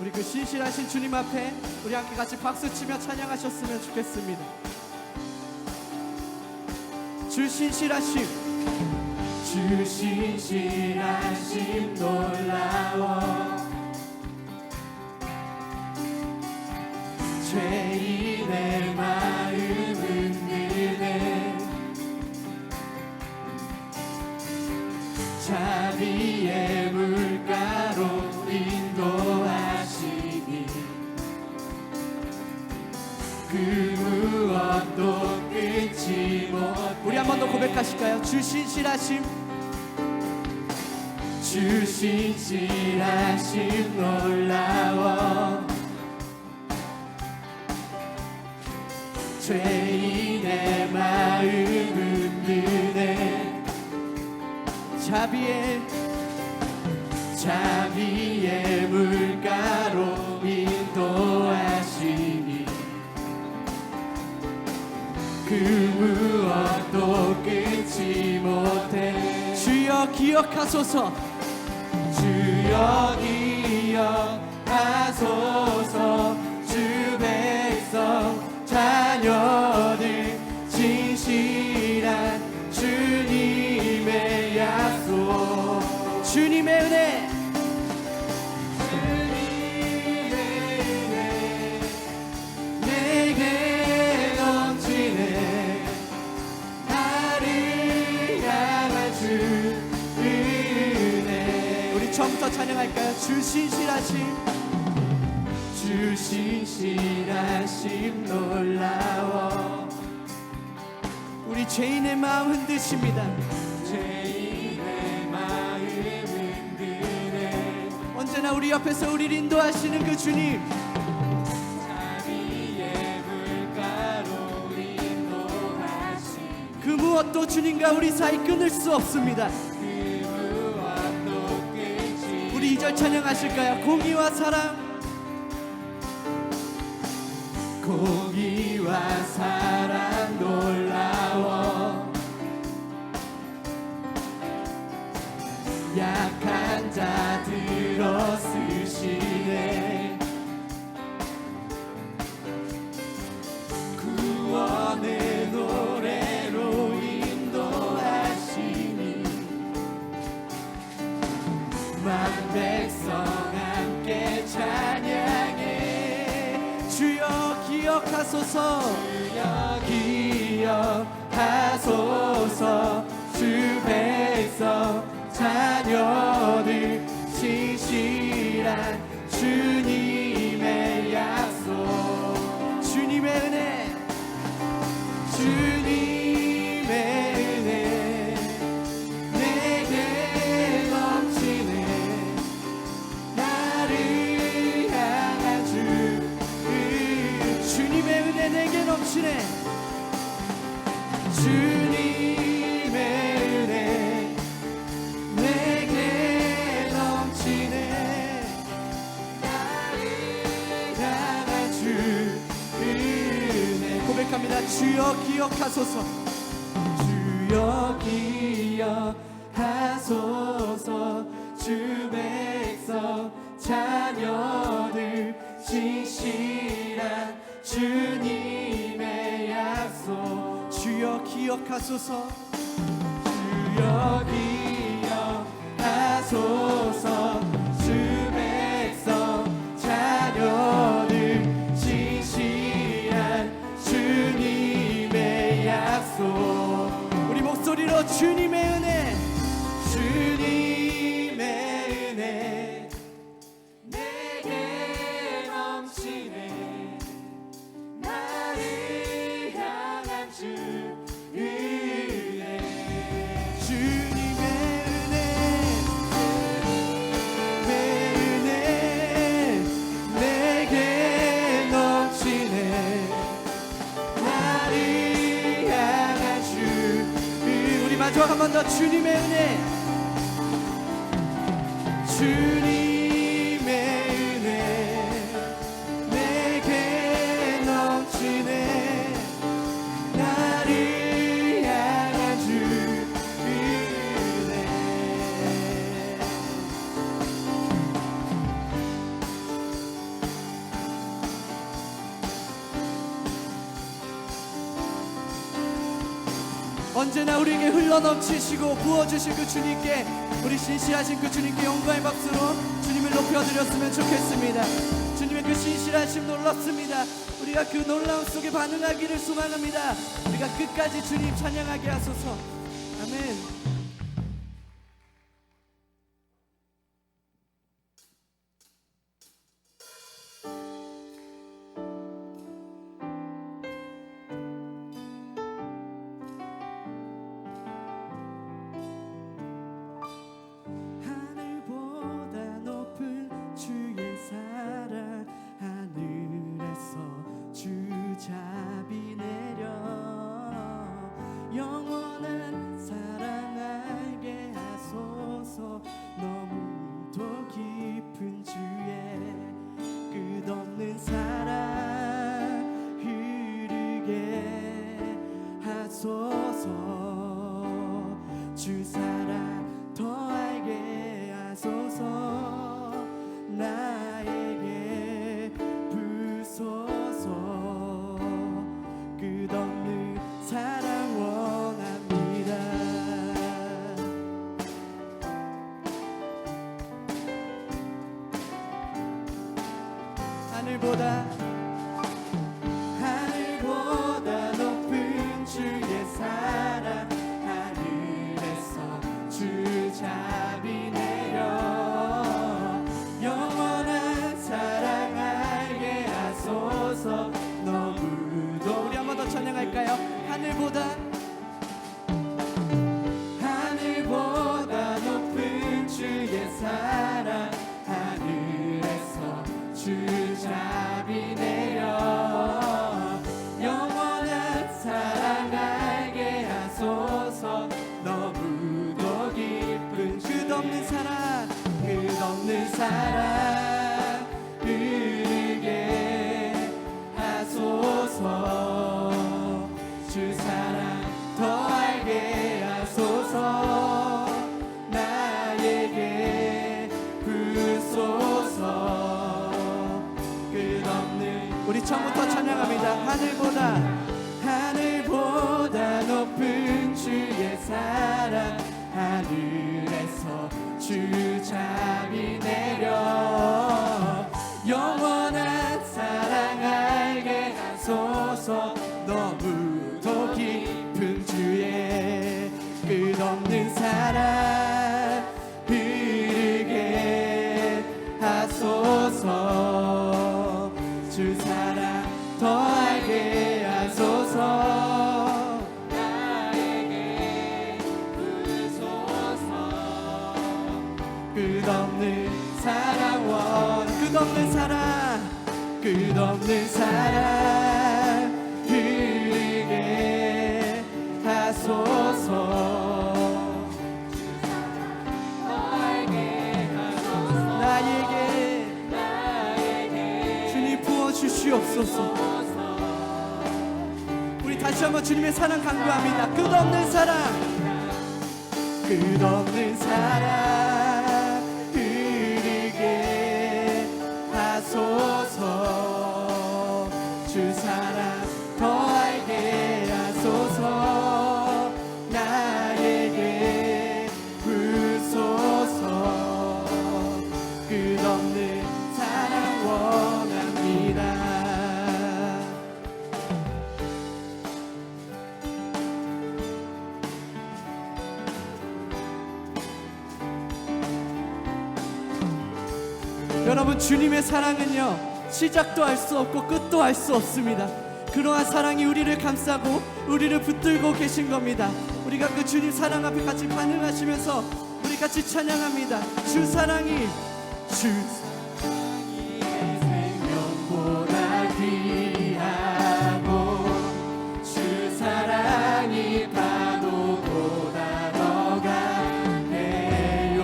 우리 그 신실하신 주님 앞에 우리 함께 같이 박수 치며 찬양하셨으면 좋겠습니다. 주 신실하심, 주 신실하심 놀라워 고백하실까요? 주 신실하심, 주 신실하심 놀라워. 죄인의 마음은 은혜. 자비의 자 그 무엇도 끊지 못해. 주여 기억하소서. 주여 기억하소서 처음부터 찬양할까요? 주 신실하심. 주 신실하심 놀라워. 우리 죄인의 마음 흔드십니다. 죄인의 마음 흔드네. 언제나 우리 옆에서 우리를 인도하시는 그 주님. 자비의 물가로 인도하시 그 무엇도 주님과 우리 사이 끊을 수 없습니다 2절 찬양하실까요? 공의와 사랑 공의와 사랑 기억하소서. 주여 기억하소서. 주 백성 자녀들 신실한 주 고백합니다. 주여 기억하소서. 주여 기억하소서. 주 백성 자녀들 진실한 주님의 약속. 주여 기억하소서. 주여 기억하소서 주님의 은혜 주님의 은혜 흘러 넘치시고 부어주실 그 주님께 우리 신실하신 그 주님께 영광의 박수로 주님을 높여드렸으면 좋겠습니다. 주님의 그 신실하심 놀랍습니다. 우리가 그 놀라움 속에 반응하기를 소망합니다. 우리가 끝까지 주님 찬양하게 하소서 사랑 흐르게 하소서. 주 사랑 더 알게 하소서. 나에게 부소서. 끝없는 사랑 원 끝없는 사랑 끝없는 사랑 주시옵소서. 우리 다시 한번 주님의 사랑 강구합니다. 끝없는 사랑. 끝없는 사랑 여러분 주님의 사랑은요 시작도 할수 없고 끝도 할수 없습니다. 그러한 사랑이 우리를 감싸고 우리를 붙들고 계신 겁니다. 우리가 그 주님 사랑 앞에 같이 반응하시면서 우리 같이 찬양합니다. 주 사랑이 주 파도보다 더 강해요.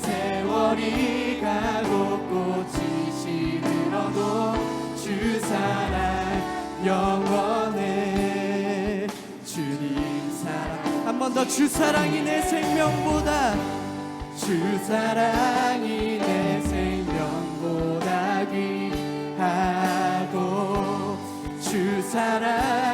세월이 가고 꽃이 시들어도 주 사랑 영원해. 주님 사랑. 한 번 더 주 사랑이 내 생명보다. 주 사랑이 내 생명보다 귀하고 주 사랑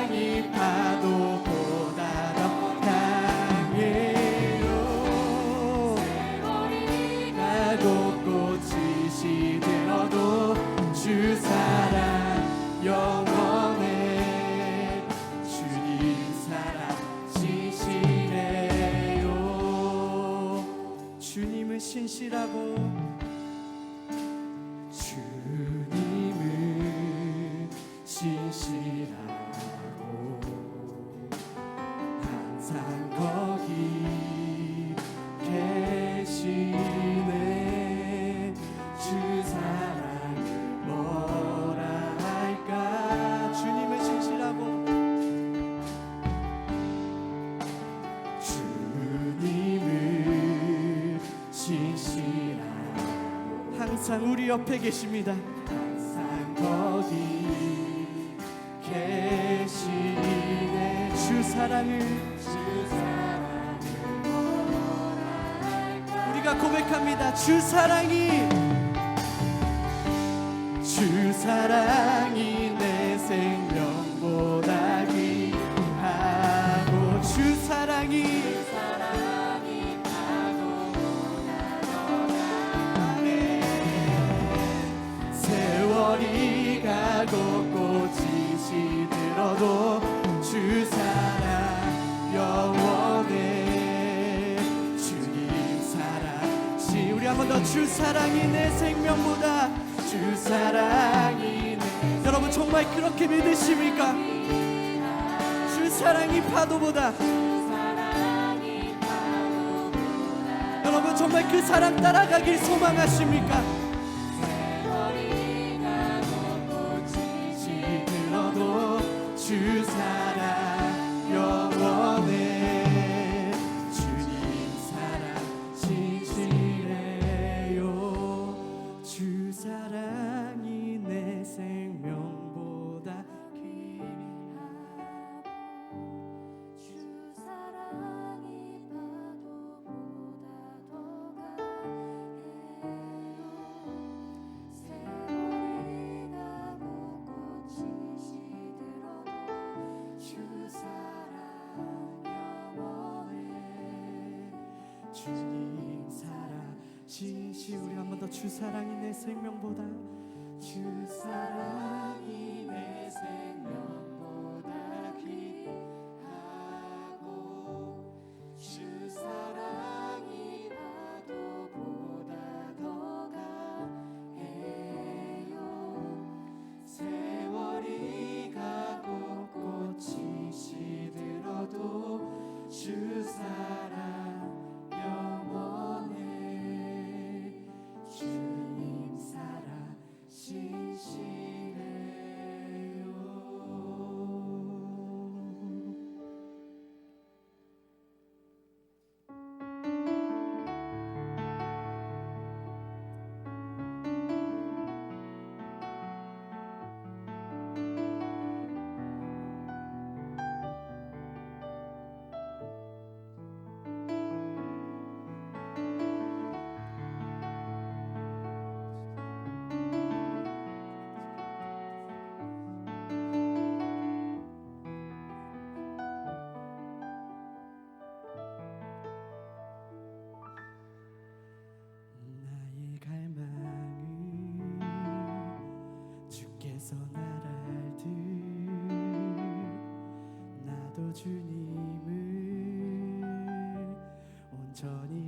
지키시라 항상 우리 옆에 계십니다. 항상 거기 계시네. 주 사랑을 주 사랑을 우리가 고백합니다. 주 사랑이 주 사랑. 주 사랑이 내 생명보다 주 사랑이 내 여러분 정말 그렇게 믿으십니까? 주 사랑이 파도보다 여러분 정말 그 사랑 따라가길 소망하십니까? 주 사랑이 내 생명보다 주 사랑 주께서 날 알듯 나도 주님을 온전히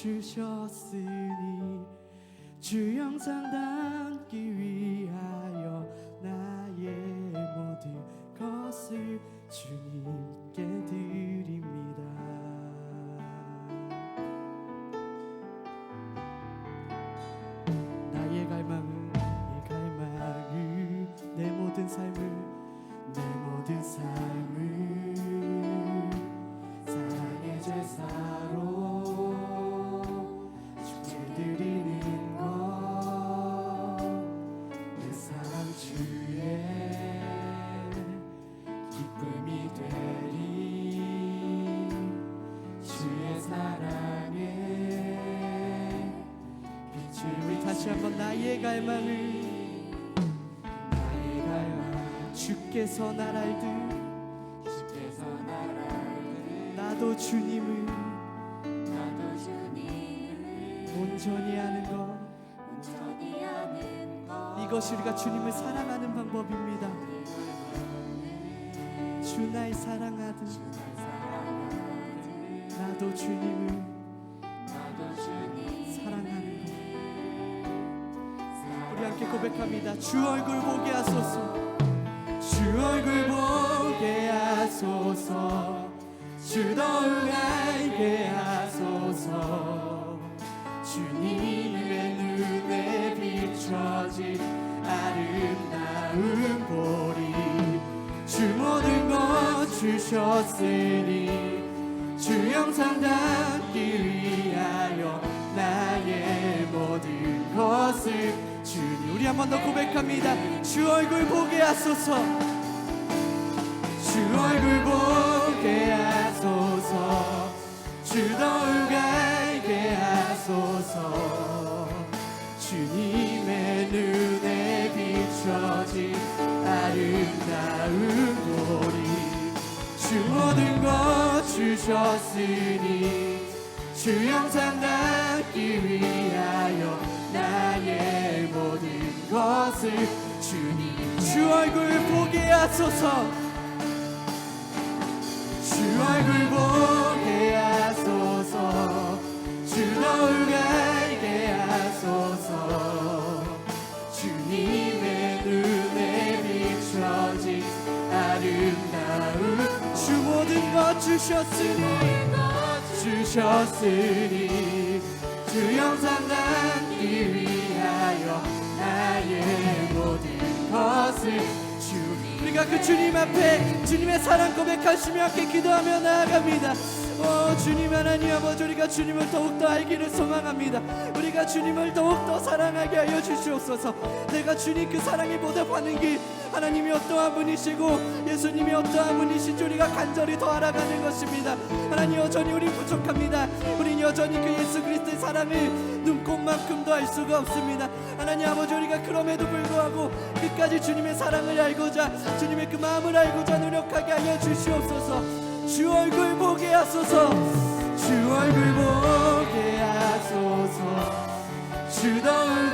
주셨으니 주 영상 담 나의 갈망을 나의 갈망 주께서 날 알듯 주께서 날 알듯 나도 주님을 나도 주님을 온전히 아는 것 온전히 아는 것 이것이 우리가 주님을 사랑하는 방법입니다. 주 주의 사랑하듯 나도 주님을 고백합니다. 주 얼굴 보게 하소서. 주 얼굴 보게 하소서. 주 더욱 알게 하소서. 주님의 눈에 비춰진 아름다운 보리. 주 모든 것 주셨으니 주 영상 담기 위하여 나의 모든 것을 주님 우리 한 번 더 고백합니다. 주 얼굴 보게 하소서. 주 얼굴 보게 하소서. 주 더욱 알게 하소서. 주님의 눈에 비춰진 아름다운 보리 주 모든 것 주셨으니 주 영상 담기 위하여 나의 것을 주님 주 얼굴 보게 하소서. 주 얼굴 보게 하소서. 주 더욱 알게 하소서. 주님의 눈에 비춰진 아름다운 주 모든 것 주셨으니 주셨으니 주 영상 담기 위하 것을 주 우리가 그 주님 앞에 주님의 사랑 고백하시며 함께 기도하며 나아갑니다. 오 주님 하나님 아버지 우리가 주님을 더욱더 알기를 소망합니다. 우리가 주님을 더욱더 사랑하게 하여 주시옵소서. 내가 주님 그 사랑에 보답하는 길 하나님이 어떠한 분이시고 예수님이 어떠한 분이신지 우리가 간절히 더 알아가는 것입니다. 하나님 여전히 우리 부족합니다. 우린 여전히 그 예수 그리스도의 사랑을 눈꼽만큼도 알 수가 없습니다. 하나님 아버지 우리가 그럼에도 불구하고 끝까지 주님의 사랑을 알고자 주님의 그 마음을 알고자 노력하게 하여 주시옵소서. 주 얼굴 보게 하소서. 주 얼굴 보게 하소서. 주 더욱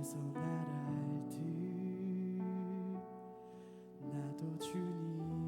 주께서 날 알듯 나도 주